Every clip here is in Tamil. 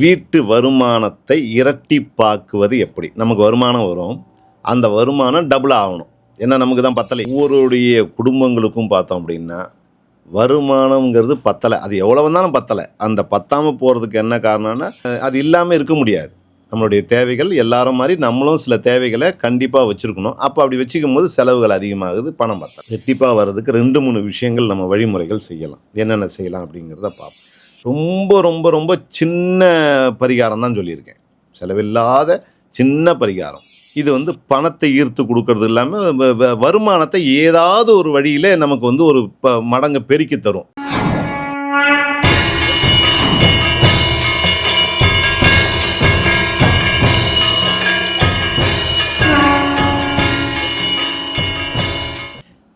வீட்டு வருமானத்தை இரட்டிப்பாக்குவது எப்படி? நமக்கு வருமானம் வரும். அந்த வருமானம் டபுள் ஆகணும். ஏன்னா நமக்கு தான் பத்தலை. ஒவ்வொருடைய குடும்பங்களுக்கும் பார்த்தோம் அப்படின்னா வருமானம்ங்கிறது பத்தலை. அது எவ்வளோ வந்தாலும் பத்தலை. அந்த பத்தாமல் போகிறதுக்கு என்ன காரணம்னா அது இல்லாமல் இருக்க முடியாது. நம்மளுடைய தேவைகள் எல்லாரும் மாதிரி நம்மளும் சில தேவைகளை கண்டிப்பாக வச்சுருக்கணும். அப்போ அப்படி வச்சுக்கும் போது செலவுகள் அதிகமாகுது பணம் பத்தலை. ரெட்டிப்பாக வர்றதுக்கு ரெண்டு மூணு விஷயங்கள் நம்ம வழிமுறைகள் செய்யலாம். என்னென்ன செய்யலாம் அப்படிங்கிறத பார்ப்போம். ரொம்ப ரொம்ப ரொம்ப சின்ன பரிகாரம் தான் சொல்லியிருக்கேன். செலவில்லாத சின்ன பரிகாரம். இது வந்து பணத்தை ஈர்த்து கொடுக்கறது இல்லாமல் வருமானத்தை ஏதாவது ஒரு வழியில் நமக்கு வந்து ஒரு ப மடங்கு பெருக்கி தரும்.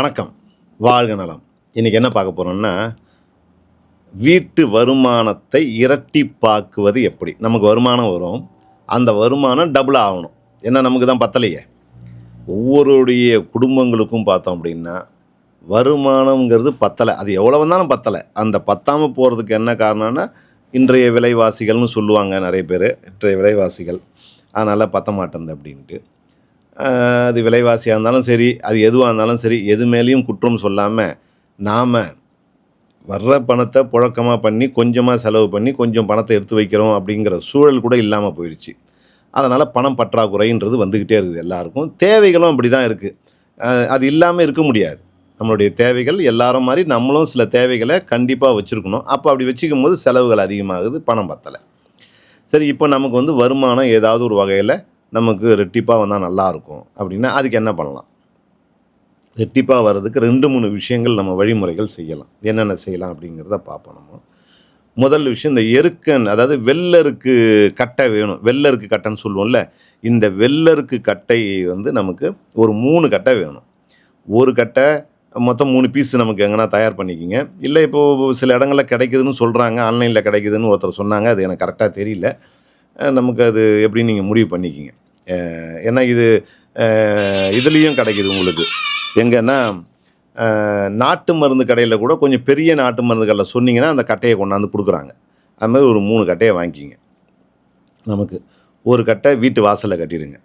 வணக்கம். வாழ்க நலம். இன்றைக்கி என்ன பார்க்க போகிறோம்னா வீட்டு வருமானத்தை இரட்டிப்பாக்குவது எப்படி? நமக்கு வருமானம் வரும். அந்த வருமானம் டபுள் ஆகணும். ஏன்னா நமக்கு தான் பத்தலையே. ஒவ்வொருடைய குடும்பங்களுக்கும் பார்த்தோம் அப்படின்னா வருமானங்கிறது பத்தலை. அது எவ்வளோ வந்தாலும் பத்தலை. அந்த பத்தாமல் போகிறதுக்கு என்ன காரணம்னா இன்றைய விலைவாசிகள்னு சொல்லுவாங்க நிறைய பேர். இன்றைய விலைவாசிகள். அதனால் பத்த மாட்டேங்குது அப்படின்ட்டு. அது விலைவாசியாக இருந்தாலும் சரி அது எதுவாக இருந்தாலும் சரி எது மேலேயும் குற்றம் சொல்லாமல் நாம் வர்ற பணத்தை புழக்கமாக பண்ணி கொஞ்சமாக செலவு பண்ணி கொஞ்சம் பணத்தை எடுத்து வைக்கிறோம் அப்படிங்கிற சூழல் கூட இல்லாமல் போயிடுச்சு. அதனால் பணம் பற்றாக்குறைன்றது வந்துக்கிட்டே இருக்குது எல்லாருக்கும். தேவைகளும் அப்படி தான் இருக்குது அது இல்லாமல் இருக்க முடியாது. நம்மளுடைய தேவைகள் எல்லாரும் மாதிரி நம்மளும் சில தேவைகளை கண்டிப்பாக வச்சுருக்கணும். அப்போ அப்படி வச்சுக்கும் போது செலவுகள் அதிகமாகுது பணம் பத்தலை. சரி இப்போ நமக்கு வந்து வருமானம் ஏதாவது ஒரு வகையில் நமக்கு ரெட்டிப்பாக வந்தால் நல்லாயிருக்கும் அப்படின்னா அதுக்கு என்ன பண்ணலாம்? ரெட்டிப்பாக வர்றதுக்கு ரெண்டு மூணு விஷயங்கள் நம்ம வழிமுறைகள் செய்யலாம். என்னென்ன செய்யலாம் அப்படிங்கிறத பார்ப்போம் நம்ம. முதல் விஷயம் இந்த எருக்கன் அதாவது வெள்ளருக்கு கட்டை வேணும். வெள்ளருக்கு கட்டைன்னு சொல்லுவோம்ல இந்த வெள்ளருக்கு கட்டை வந்து நமக்கு ஒரு மூணு கட்டை வேணும். ஒரு கட்டை மொத்தம் மூணு பீஸ் நமக்கு எங்கன்னா தயார் பண்ணிக்கிங்க. இல்லை இப்போது சில இடங்களில் கிடைக்குதுன்னு சொல்கிறாங்க ஆன்லைனில் கிடைக்குதுன்னு ஒருத்தர் சொன்னாங்க அது எனக்கு கரெக்டாக தெரியல. நமக்கு அது எப்படின்னு நீங்கள் முடிவு பண்ணிக்கிங்க? ஏன்னா இது இதுலேயும் கிடைக்குது உங்களுக்கு. எங்கன்னா நாட்டு மருந்து கடையில் கூட கொஞ்சம் பெரிய நாட்டு மருந்து கடையில் சொன்னீங்கன்னா அந்த கட்டையை கொண்டாந்து கொடுக்குறாங்க. அது மாதிரி ஒரு மூணு கட்டையை வாங்கிக்கிங்க. நமக்கு ஒரு கட்டை வீட்டு வாசலில் கட்டிடுங்க.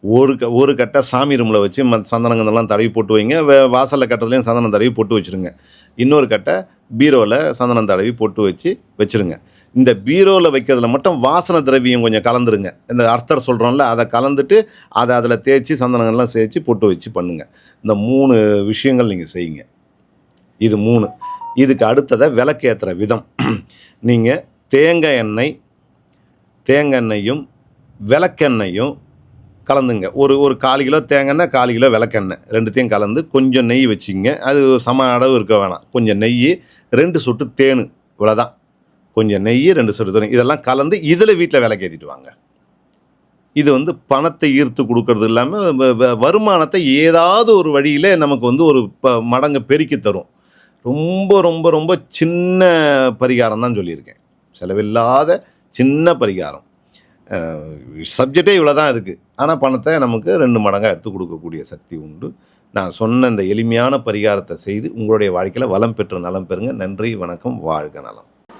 ஒரு க ஒரு கட்டை சாமி ரூமில் வச்சு ம சந்தனங்கள்லாம் தடவி போட்டு வைங்க. வே- வாசலில் கட்டத்துலேயும் சந்தனம் தடவி போட்டு வச்சுருங்க. இன்னொரு கட்டை பீரோவில் சந்தனம் தடவி போட்டு வச்சு வச்சுருங்க. இந்த பீரோவில் வைக்கிறதுல மட்டும் வாசனை திரவியம் கொஞ்சம் கலந்துருங்க. இந்த அர்த்தர் சொல்கிறோம்ல அதை கலந்துட்டு அதை அதில் தேய்ச்சி சந்தனங்கள்லாம் சேர்த்து பொட்டு வச்சு பண்ணுங்கள் இந்த மூணு விஷயங்கள் நீங்கள் செய்யுங்க. இது மூணு. இதுக்கு அடுத்ததை விளக்கேற்றுற விதம். நீங்கள் தேங்காய் எண்ணெய் தேங்காய் எண்ணெயும் விளக்கெண்ணெயும் கலந்துங்க. ஒரு ஒரு கால் கிலோ தேங்காய் எண்ணெய் கால் கிலோ விளக்கெண்ணெய். ரெண்டுத்தையும் கலந்து கொஞ்சம் நெய் வச்சுங்க அது சம அளவு இருக்க வேணாம். கொஞ்சம் நெய் ரெண்டு சொட்டு தேனு. இவ்வளோதான் கொஞ்சம் நெய் ரெண்டு சொட்டு தண்ணி இதெல்லாம் கலந்து இதில் வீட்டில் விளக்கேற்றிட்டு வாங்க இது வந்து பணத்தை ஈர்த்து கொடுக்கறது இல்லாமல் வருமானத்தை ஏதாவது ஒரு வழியில் நமக்கு வந்து ஒரு ப மடங்கு பெருக்கி தரும். ரொம்ப ரொம்ப ரொம்ப சின்ன பரிகாரம் தான் சொல்லியிருக்கேன். செலவில்லாத சின்ன பரிகாரம். சப்ஜெக்டே இவ்வளோ தான் இதுக்கு ஆனால் பணத்தை நமக்கு ரெண்டு மடங்காக எடுத்து கொடுக்கக்கூடிய சக்தி உண்டு. நான் சொன்ன இந்த எளிமையான பரிகாரத்தை செய்து உங்களுடைய வாழ்க்கையில் வளம் பெற்று நலம் பெறுங்க. நன்றி வணக்கம் வாழ்க நலம்.